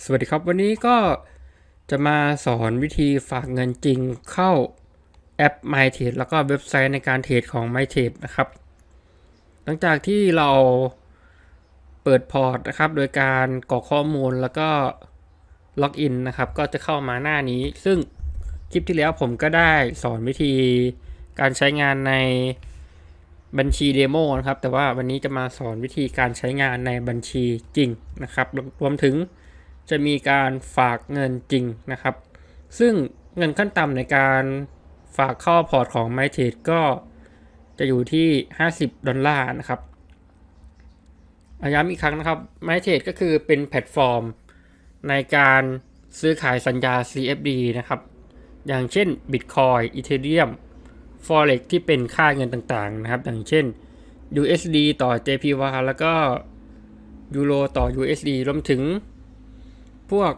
สวัสดีครับวันนี้ก็จะมาสอนวิธีฝากเงินจริงเข้าแอป MyTrade แล้วก็เว็บไซต์ในการเทรดของ MyTrade นะครับ หลังจากที่เราเปิดพอร์ตนะครับ โดยการกรอกข้อมูลแล้วก็ล็อกอินนะครับ ก็จะเข้ามาหน้านี้ ซึ่งคลิปที่แล้วผมก็ได้สอนวิธีการใช้งานในบัญชีเดโมนะครับ แต่ว่าวันนี้จะมาสอนวิธีการใช้งานในบัญชีจริงนะครับ รวมถึง จะมีการฝากเงินจริงนะครับ ซึ่งเงินขั้นต่ำในการฝากเข้าพอร์ตของ m y t r a d e ก็จะอยู่ที่ 50 ดอลลาร์นะครับย้ำอีกครั้งนะครับ m y t r a d e ก็คือเป็นแพลตฟอร์มในการซื้อขายสัญญา CFD นะครับ อย่างเช่น Bitcoin Ethereum Forex ที่เป็นค่าเงินต่างๆนะครับ อย่างเช่น USD ต่อ JPY แล้วก็ยูโรต่อ USD รวมถึง พวก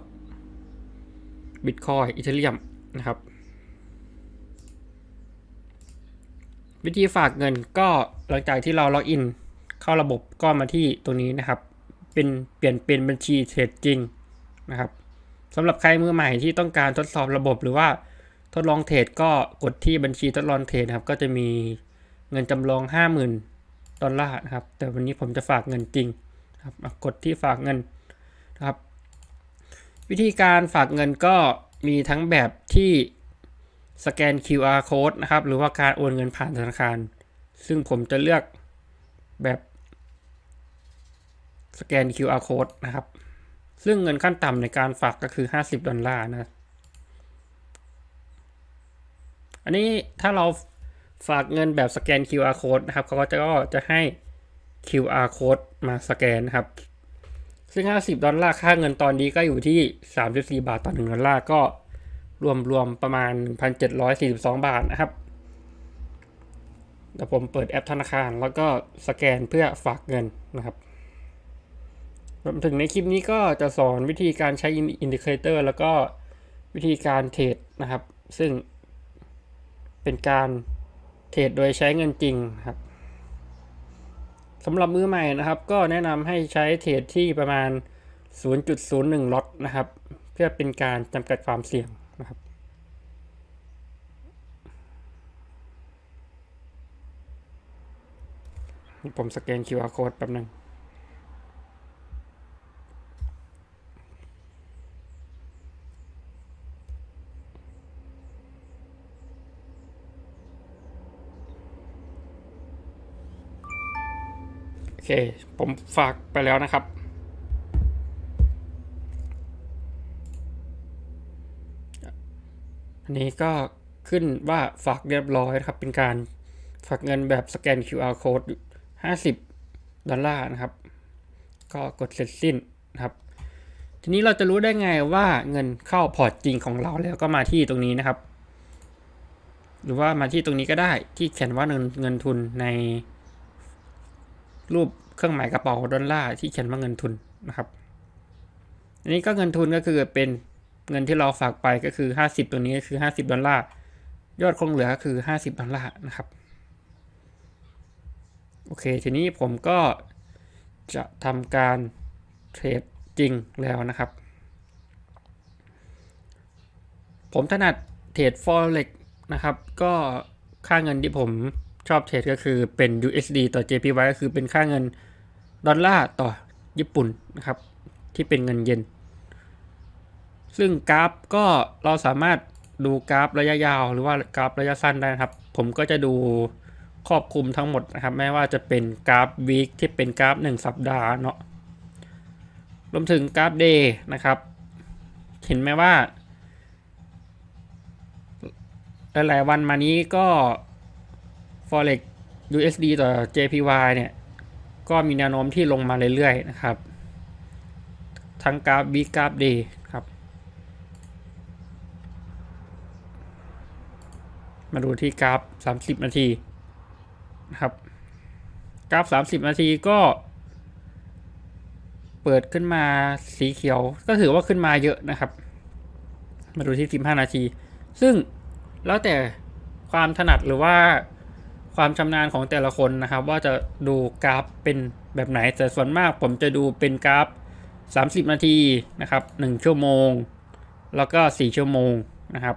Bitcoin อีเทเรียมนะครับ วิธีฝากเงินก็หลังจากที่เราล็อกอินเข้าระบบก็มาที่ตรงนี้นะครับ เป็นเปลี่ยนเป็นบัญชีเทรดจริงนะครับสำหรับใครมือใหม่ที่ต้องการทดสอบระบบหรือว่าทดลองเทรดก็กดที่บัญชีทดลองเทรดนะครับ ก็จะมีเงินจำลอง 50,000 ดอลลาร์นะครับ แต่วันนี้ผมจะฝากเงินจริงครับกดที่ฝากเงิน วิธีการฝากเงินก็มีทั้งแบบที่สแกน QR code นะครับ หรือว่าการโอนเงินผ่านธนาคาร ซึ่งผมจะเลือกแบบสแกน QR code นะครับ ซึ่งเงินขั้นต่ำในการฝากก็คือ 50 ดอลลาร์นะ อันนี้ถ้าเราฝากเงินแบบสแกน QR code นะครับ เขาก็จะก็จะให้ QR code มาสแกนนะครับ ซึ่ง 50 ดอลลาร์ค่าเงินตอนนี้ก็อยู่ที่ 34 บาทต่อ1ดอลลาร์ก็รวมรวมประมาณ 1,742 บาทนะครับเดี๋ยวผมเปิดแอปธนาคารแล้วก็สแกนเพื่อฝากเงินนะครับรวมถึงในคลิปนี้ก็จะสอนวิธีการใช้อินดิเคเตอร์แล้วก็วิธีการเทรดนะครับ ซึ่งเป็นการเทรดโดยใช้เงินจริงครับ สำหรับมือใหม่นะครับ ก็แนะนำให้ใช้เทรดที่ประมาณ 0.01ล็อตนะครับ เพื่อเป็นการจำกัดความเสี่ยงนะครับผมสแกน QR code แป๊บนึง เค ผมฝากไปแล้วนะครับ อันนี้ก็ขึ้นว่าฝากเรียบร้อยนะครับ เป็นการฝากเงินแบบสแกน QR code 50 ดอลลาร์นะครับ ก็กดเสร็จสิ้นนะครับ ทีนี้เราจะรู้ได้ไงว่าเงินเข้าพอร์ตจริงของเราแล้วก็มาที่ตรงนี้นะครับ หรือว่ามาที่ตรงนี้ก็ได้ที่เขียนว่าเงินเงินทุนใน รูปเครื่องหมายกระเป๋าดอลลาร์ที่เขียนว่าเงินทุนนะครับ อันนี้ก็เงินทุนก็คือเป็นเงินที่เราฝากไปก็คือ 50 ตัวนี้ก็คือ 50 ดอลลาร์ ยอดคงเหลือก็คือ 50 ดอลลาร์นะครับ โอเค ทีนี้ผมก็จะทำการเทรดจริงแล้วนะครับ ผมถนัดเทรด forex นะครับ ก็ค่าเงินที่ผม ชอบเทรดก็คือเป็น USD ต่อ JPY ก็คือเป็นค่าเงินดอลลาร์ต่อญี่ปุ่นนะครับ ที่เป็นเงินเยนซึ่งกราฟก็เราสามารถดูกราฟระยะยาว หรือว่ากราฟระยะสั้นได้นะครับ ผมก็จะดูครอบคลุมทั้งหมดนะครับ ไม่ว่าจะเป็นกราฟวีคที่เป็นกราฟ 1 สัปดาห์เนาะรวมถึงกราฟเดย์นะครับ เห็นไหมว่า หลายๆวันมานี้ก็ forex USD ต่อ JPY เนี่ย ก็มีแนวโน้มที่ลงมาเรื่อยๆนะครับ ทั้งกราฟ week กราฟ D ครับ มาดูที่กราฟ 30 นาทีนะครับ กราฟ 30 นาทีก็เปิดขึ้นมาสีเขียวก็ถือว่าขึ้นมาเยอะนะครับ มาดูที่ 15 นาที ซึ่งแล้วแต่ความถนัดหรือว่า ความชำนาญของแต่ละคนนะครับ ว่าจะดูกราฟเป็นแบบไหนแต่ส่วนมากผมจะดูเป็นกราฟ 30 นาทีนะครับ 1 ชั่วโมง แล้วก็ 4 ชั่วโมงนะครับ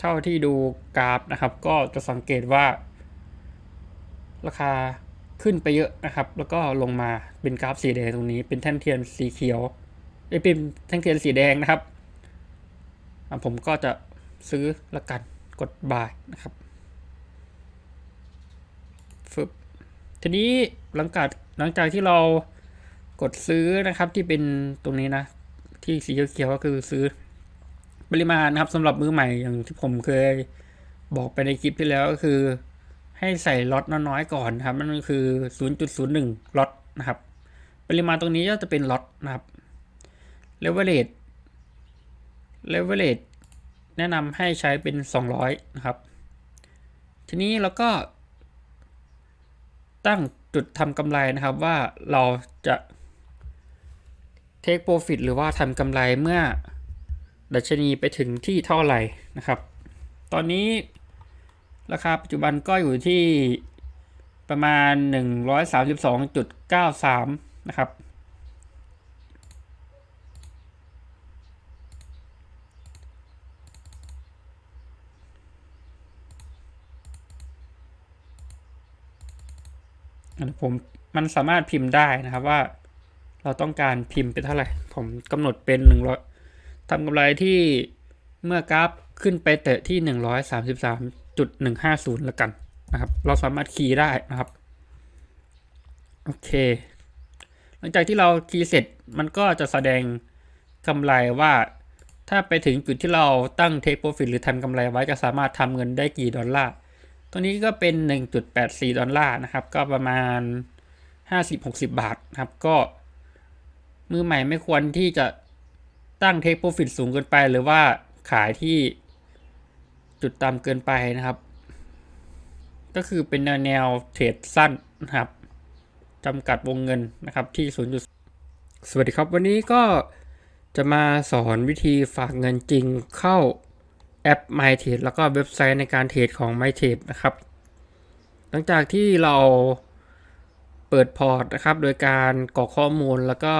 เท่าที่ดูกราฟนะครับ ก็จะสังเกตว่า ราคาขึ้นไปเยอะนะครับ แล้วก็ลงมาเป็นกราฟสีแดงตรงนี้เป็นแท่นเทียนสีเขียวเอ้เป็นแท่นเทียนสีแดงนะครับ ผมก็จะซื้อละกันกด buy นะครับฟึบทีนี้หลังจากหลังจากที่เรากดซื้อนะครับที่เป็นตรงนี้นะ ที่สีเขียวก็คือซื้อ ปริมาณนะครับสำหรับมือใหม่อย่างที่ผมเคยบอกไปในคลิปที่แล้วก็คือ ให้ใส่ล็อตน้อยๆก่อนครับนั่นก็คือ 0.01ล็อตนะครับ ปริมาณตรงนี้ก็จะเป็นล็อตนะครับเลเวลเลตเลเวลเลตแนะนำให้ใช้เป็น 200 นะครับ ทีนี้เราก็ ตั้งจุดทำกำไรนะครับว่าเราจะ take profit หรือว่าทำกำไรเมื่อ ดัชนีไปถึงที่เท่าไหร่นะครับ ตอนนี้ราคาปัจจุบันก็อยู่ที่ประมาณ 132.93 นะครับอันนี้ผมมันสามารถพิมพ์ได้นะครับว่าเราต้องการพิมพ์เป็นเท่าไหร่ ผมกำหนดเป็นหนึ่งร้อย ทำกำไรที่เมื่อกราฟขึ้นไปเตะที่หนึ่งร้อยสามสิบสามจุดหนึ่งห้าศูนย์ละกันนะครับ เราสามารถคีย์ได้นะครับ โอเค หลังจากที่เราคีย์เสร็จมันก็จะแสดงกำไรว่าถ้าไปถึงจุดที่เราตั้ง take profit หรือทำกำไรไว้จะสามารถทำเงินได้กี่ดอลลาร์ ตัวนี้ก็เป็น 1.84 ดอลลาร์นะครับ ก็ประมาณ 50-60 บาทนะครับ ก็มือใหม่ไม่ควรที่จะ ตั้ง take profit สูงเกินไป หรือว่าขายที่จุดต่ำเกินไปนะครับ ก็คือเป็นแนวแนวเทรดสั้นนะครับจำกัดวงเงินนะครับที่ 0. สวัสดีครับ วันนี้ก็จะมาสอนวิธีฝากเงินจริงเข้าแอป MyTrade แล้วก็เว็บไซต์ในการเทรดของ MyTrade นะครับ หลังจากที่เราเปิดพอร์ตนะครับ โดยการกรอกข้อมูลแล้วก็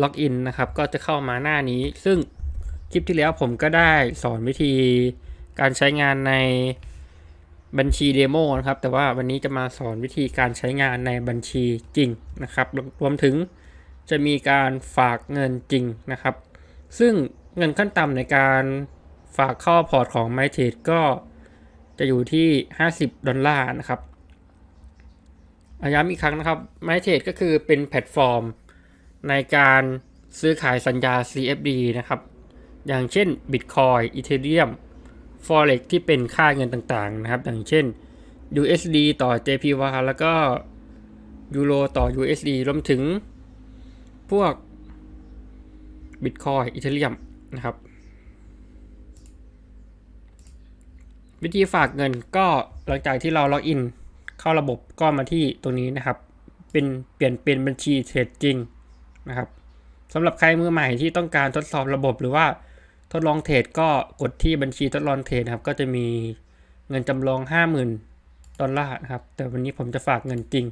ล็อกอินนะครับ ก็จะเข้ามาหน้านี้ ซึ่งคลิปที่แล้วผมก็ได้สอนวิธีการใช้งานในบัญชีเดโมนะครับ แต่ว่าวันนี้จะมาสอนวิธีการใช้งานในบัญชีจริงนะครับ รวมถึงจะมีการฝากเงินจริงนะครับ ซึ่งเงินขั้นต่ำในการฝากเข้าพอร์ตของ m y t r a d e ก็จะอยู่ที่ 50 ดอลลาร์นะครับอาย้ำอีกครั้งนะครับ m y t r a d e ก็คือเป็นแพลตฟอร์ม ในการซื้อขายสัญญา CFD นะครับ อย่างเช่น Bitcoin Ethereum Forex ที่เป็นค่าเงินต่างๆนะครับ อย่างเช่น USD ต่อ JPY แล้วก็ยูโรต่อ USD รวมถึงพวก Bitcoin Ethereum นะครับ วิธีฝากเงินก็หลังจากที่เราล็อกอินเข้าระบบก็มาที่ตรงนี้นะครับ เป็นเปลี่ยนเป็นบัญชีเทรดจริง นะครับสำหรับใครมือใหม่ที่ต้องการทดสอบระบบหรือว่าทดลองเทรดก็กดที่บัญชีทดลองเทรดครับ ก็จะมีเงินจำลอง 50,000ดอลลาร์นะครับ แต่วันนี้ผมจะฝากเงินจริง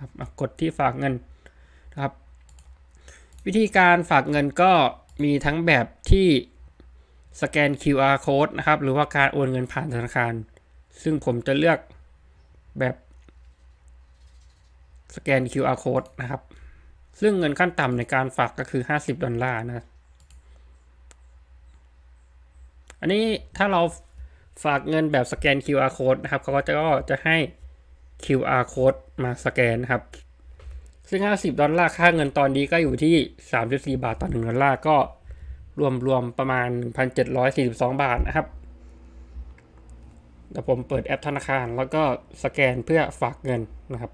ครับกดที่ฝากเงินนะครับ วิธีการฝากเงินก็มีทั้งแบบที่สแกน QR code นะครับ หรือว่าการโอนเงินผ่านธนาคาร ซึ่งผมจะเลือกแบบสแกน QR code นะครับ ซึ่งเงินขั้นต่ำในการฝากก็คือ 50 ดอลลาร์นะ อันนี้ถ้าเราฝากเงินแบบสแกน QR code นะครับ เขาก็จะก็จะให้ QR code มาสแกนนะครับ ซึ่ง 50 ดอลลาร์ค่าเงินตอนนี้ก็อยู่ที่ 34 บาทต่อ 1 ดอลลาร์ก็รวมรวมประมาณ 1,742 บาทนะครับเดี๋ยวผมเปิดแอปธนาคารแล้วก็สแกนเพื่อฝากเงินนะครับ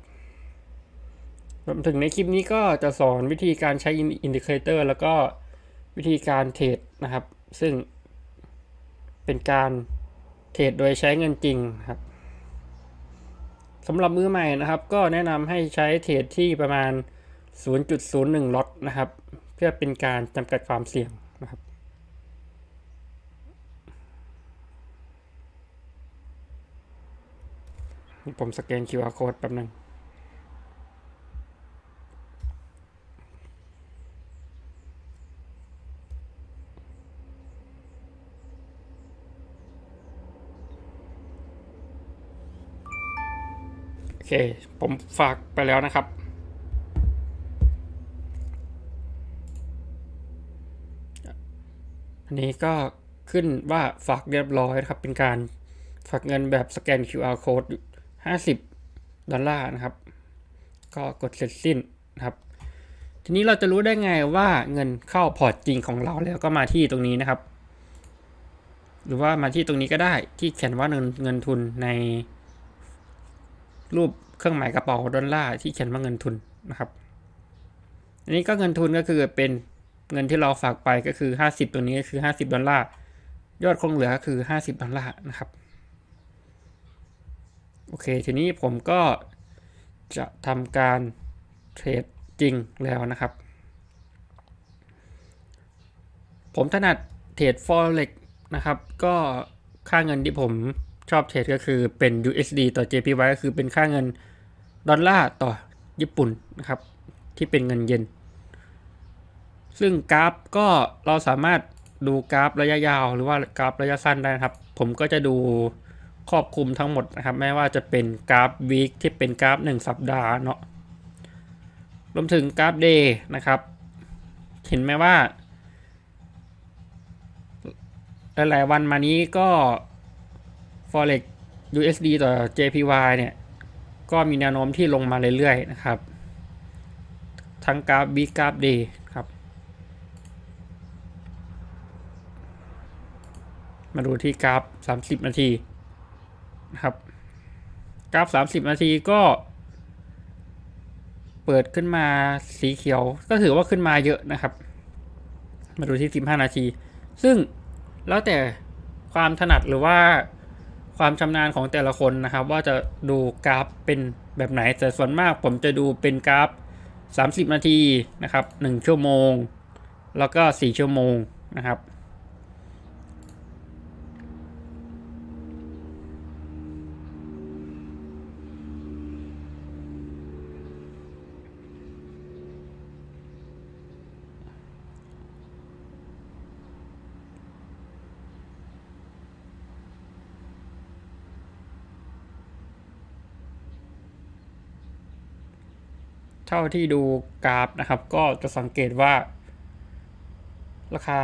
รวมถึงในคลิปนี้ก็จะสอนวิธีการใช้อินดิเคเตอร์แล้วก็วิธีการเทรดนะครับ ซึ่งเป็นการเเทรดโดยใช้เงินจริงครับสำหรับมือใหม่นะครับ ก็แนะนำให้ใช้เทรดที่ประมาณ 0.01ล็อตนะครับ เพื่อเป็นการจำกัดความเสี่ยงนะครับผมสแกน QR code แป๊บนึง เค ผมฝากไปแล้วนะครับ อันนี้ก็ขึ้นว่าฝากเรียบร้อยนะครับ เป็นการฝากเงินแบบสแกน QR code 50 ดอลลาร์นะครับ ก็กดเสร็จสิ้นนะครับ ทีนี้เราจะรู้ได้ไงว่าเงินเข้าพอร์ตจริงของเราแล้วก็มาที่ตรงนี้นะครับ หรือว่ามาที่ตรงนี้ก็ได้ที่เขียนว่าเงินเงินทุนใน รูปเครื่องหมายกระเป๋าดอลลาร์ที่เขียนว่าเงินทุนนะครับ อันนี้ก็เงินทุนก็คือเป็นเงินที่เราฝากไปก็คือ 50 ตัวนี้ก็คือ 50 ดอลลาร์ ยอดคงเหลือก็คือ 50 ดอลลาร์นะครับ โอเค ทีนี้ผมก็จะทำการเทรดจริงแล้วนะครับ ผมถนัดเทรด forex นะครับ ก็ค่าเงินที่ผม ชอบเทรดก็คือเป็น USD ต่อ JPY ก็คือเป็นค่าเงินดอลลาร์ต่อญี่ปุ่นนะครับ ที่เป็นเงินเยนซึ่งกราฟก็เราสามารถดูกราฟระยะยาว หรือว่ากราฟระยะสั้นได้นะครับ ผมก็จะดูครอบคลุมทั้งหมดนะครับ ไม่ว่าจะเป็นกราฟวีคที่เป็นกราฟ 1 สัปดาห์เนาะรวมถึงกราฟเดย์นะครับ เห็นไหมว่า หลาย ๆ วันมานี้ก็ forex USD ต่อ JPY เนี่ย ก็มีแนวโน้มที่ลงมาเรื่อยๆนะครับ ทั้งกราฟ week กราฟ D ครับ มาดูที่กราฟ 30 นาทีนะครับ กราฟ 30 นาทีก็เปิดขึ้นมาสีเขียวก็ถือว่าขึ้นมาเยอะนะครับ มาดูที่ 15 นาที ซึ่งแล้วแต่ความถนัดหรือว่า ความชำนาญของแต่ละคนนะครับ ว่าจะดูกราฟเป็นแบบไหนแต่ส่วนมากผมจะดูเป็นกราฟ 30 นาทีนะครับ 1 ชั่วโมง แล้วก็ 4 ชั่วโมงนะครับ เท่าที่ดูกราฟนะครับ ก็จะสังเกตว่า ราคา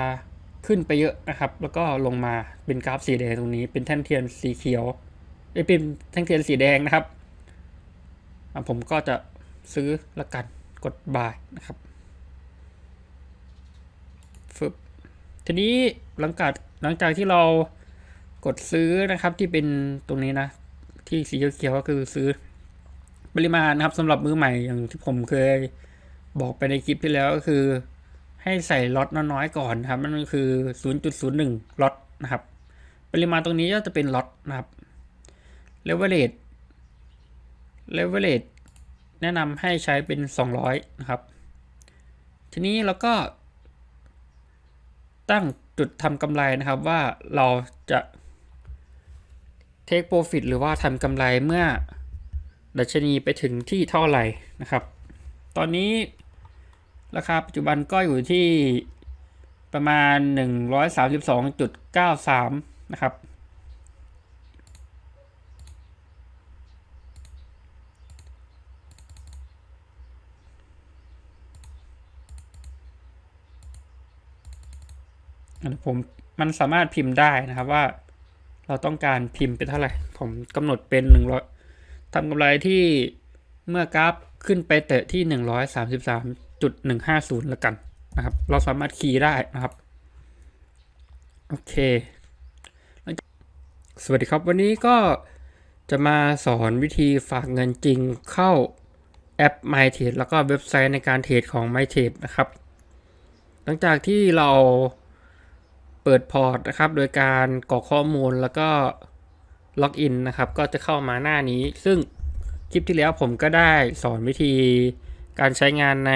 ขึ้นไปเยอะนะครับ แล้วก็ลงมาเป็นกราฟสีแดงตรงนี้เป็นแท่นเทียนสีเขียวเอ้เป็นแท่นเทียนสีแดงนะครับ ผมก็จะซื้อละกันกดบายนะครับฟึบทีนี้หลังจากหลังจากที่เรากดซื้อนะครับที่เป็นตรงนี้นะ ที่สีเขียวก็คือซื้อ ปริมาณนะครับสำหรับมือใหม่อย่างที่ผมเคยบอกไปในคลิปที่แล้วก็คือ ให้ใส่ล็อตน้อยๆก่อนครับมันคือ 0.01ล็อตนะครับ ปริมาณตรงนี้ก็จะเป็นล็อตนะครับเลเวลเลตเลเวลเลตแนะนำให้ใช้เป็น 200 นะครับ ทีนี้เราก็ ตั้งจุดทำกำไรนะครับว่าเราจะ take profit หรือว่าทำกำไรเมื่อ ดัชนีไปถึงที่เท่าไหร่นะครับ ตอนนี้ราคาปัจจุบันก็อยู่ที่ประมาณ 132.93 นะครับอันนี้ผมมันสามารถพิมพ์ได้นะครับว่าเราต้องการพิมพ์เป็นเท่าไหร่ ผมกำหนดเป็นหนึ่งร้อย ทำกำไรที่เมื่อกราฟขึ้นไปเตะที่หนึ่งร้อยสามสิบสามจุดหนึ่งห้าศูนย์ละกันนะครับ เราสามารถคีย์ได้นะครับ โอเค สวัสดีครับ วันนี้ก็จะมาสอนวิธีฝากเงินจริงเข้าแอป MyTrade แล้วก็เว็บไซต์ในการเทรดของ MyTrade นะครับ หลังจากที่เราเปิดพอร์ตนะครับ โดยการกรอกข้อมูลแล้วก็ ล็อกอินนะครับ ก็จะเข้ามาหน้านี้ ซึ่งคลิปที่แล้วผมก็ได้สอนวิธีการใช้งานใน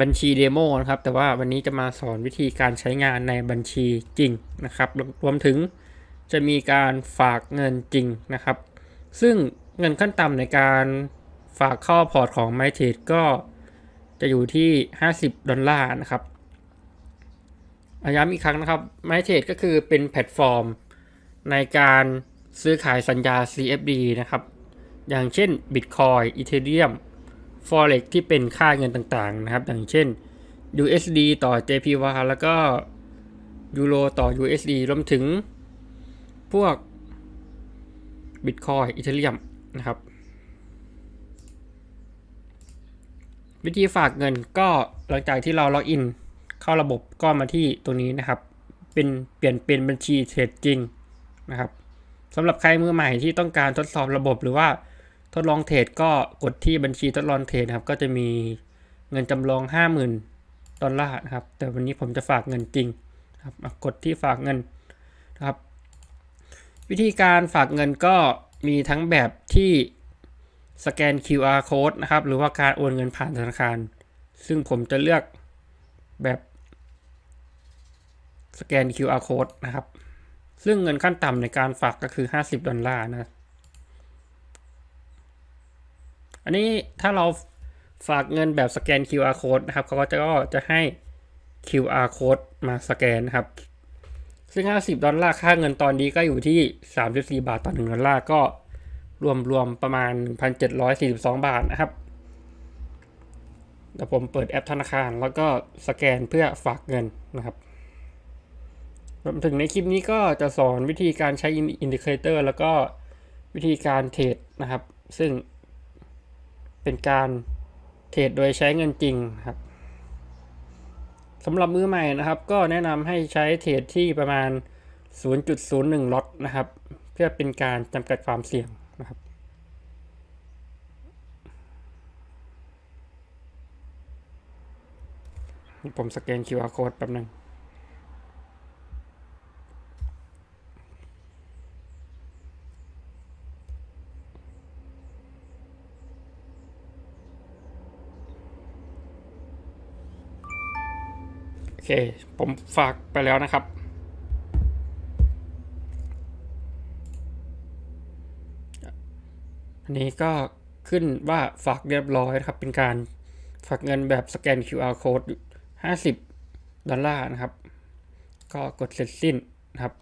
บัญชีเดโมนะครับ แต่ว่าวันนี้จะมาสอนวิธีการใช้งานในบัญชีจริงนะครับ รวมถึงจะมีการฝากเงินจริงนะครับ ซึ่งเงินขั้นต่ำในการฝากเข้าพอร์ตของ m y t r a d e ก็จะอยู่ที่ 50 ดอลลาร์นะครับอะย้ำอีกครั้งนะครับ m y t r a d e ก็คือเป็นแพลตฟอร์ม ในการซื้อขายสัญญา CFD นะครับ อย่างเช่น Bitcoin Ethereum Forex ที่เป็นค่าเงินต่างๆนะครับ อย่างเช่น USD ต่อ JPY แล้วก็ยูโรต่อ USD รวมถึงพวก Bitcoin Ethereum นะครับ วิธีฝากเงินก็หลังจากที่เราล็อกอินเข้าระบบก็มาที่ตรงนี้นะครับ เป็นเปลี่ยนเป็นบัญชีเทรดจริง นะครับสำหรับใครมือใหม่ที่ต้องการทดสอบระบบหรือว่าทดลองเทรดก็กดที่บัญชีทดลองเทรดครับ ก็จะมีเงินจำลอง 50,000ดอลลาร์นะครับ แต่วันนี้ผมจะฝากเงินจริงครับกดที่ฝากเงินนะครับ วิธีการฝากเงินก็มีทั้งแบบที่สแกน QR code นะครับ หรือว่าการโอนเงินผ่านธนาคาร ซึ่งผมจะเลือกแบบสแกน QR code นะครับ ซึ่งเงินขั้นต่ำในการฝากก็คือ 50 ดอลลาร์นะ อันนี้ถ้าเราฝากเงินแบบสแกน QR code นะครับ เขาก็จะก็จะให้ QR code มาสแกนนะครับ ซึ่ง 50 ดอลลาร์ค่าเงินตอนนี้ก็อยู่ที่ 34 บาทต่อ 1 ดอลลาร์ก็รวมรวมประมาณ 1,742 บาทนะครับเดี๋ยวผมเปิดแอปธนาคารแล้วก็สแกนเพื่อฝากเงินนะครับ รวมถึงในคลิปนี้ก็จะสอนวิธีการใช้อินดิเคเตอร์แล้วก็วิธีการเทรดนะครับ ซึ่งเป็นการเทรดโดยใช้เงินจริงครับสำหรับมือใหม่นะครับ ก็แนะนำให้ใช้เทรดที่ประมาณ 0.01ล็อตนะครับ เพื่อเป็นการจำกัดความเสี่ยงนะครับผมสแกน QR code แป๊บนึง เค ผมฝากไปแล้วนะครับ อันนี้ก็ขึ้นว่าฝากเรียบร้อยนะครับ เป็นการฝากเงินแบบสแกน QR code 50 ดอลลาร์นะครับ ก็กดเสร็จสิ้นนะครับ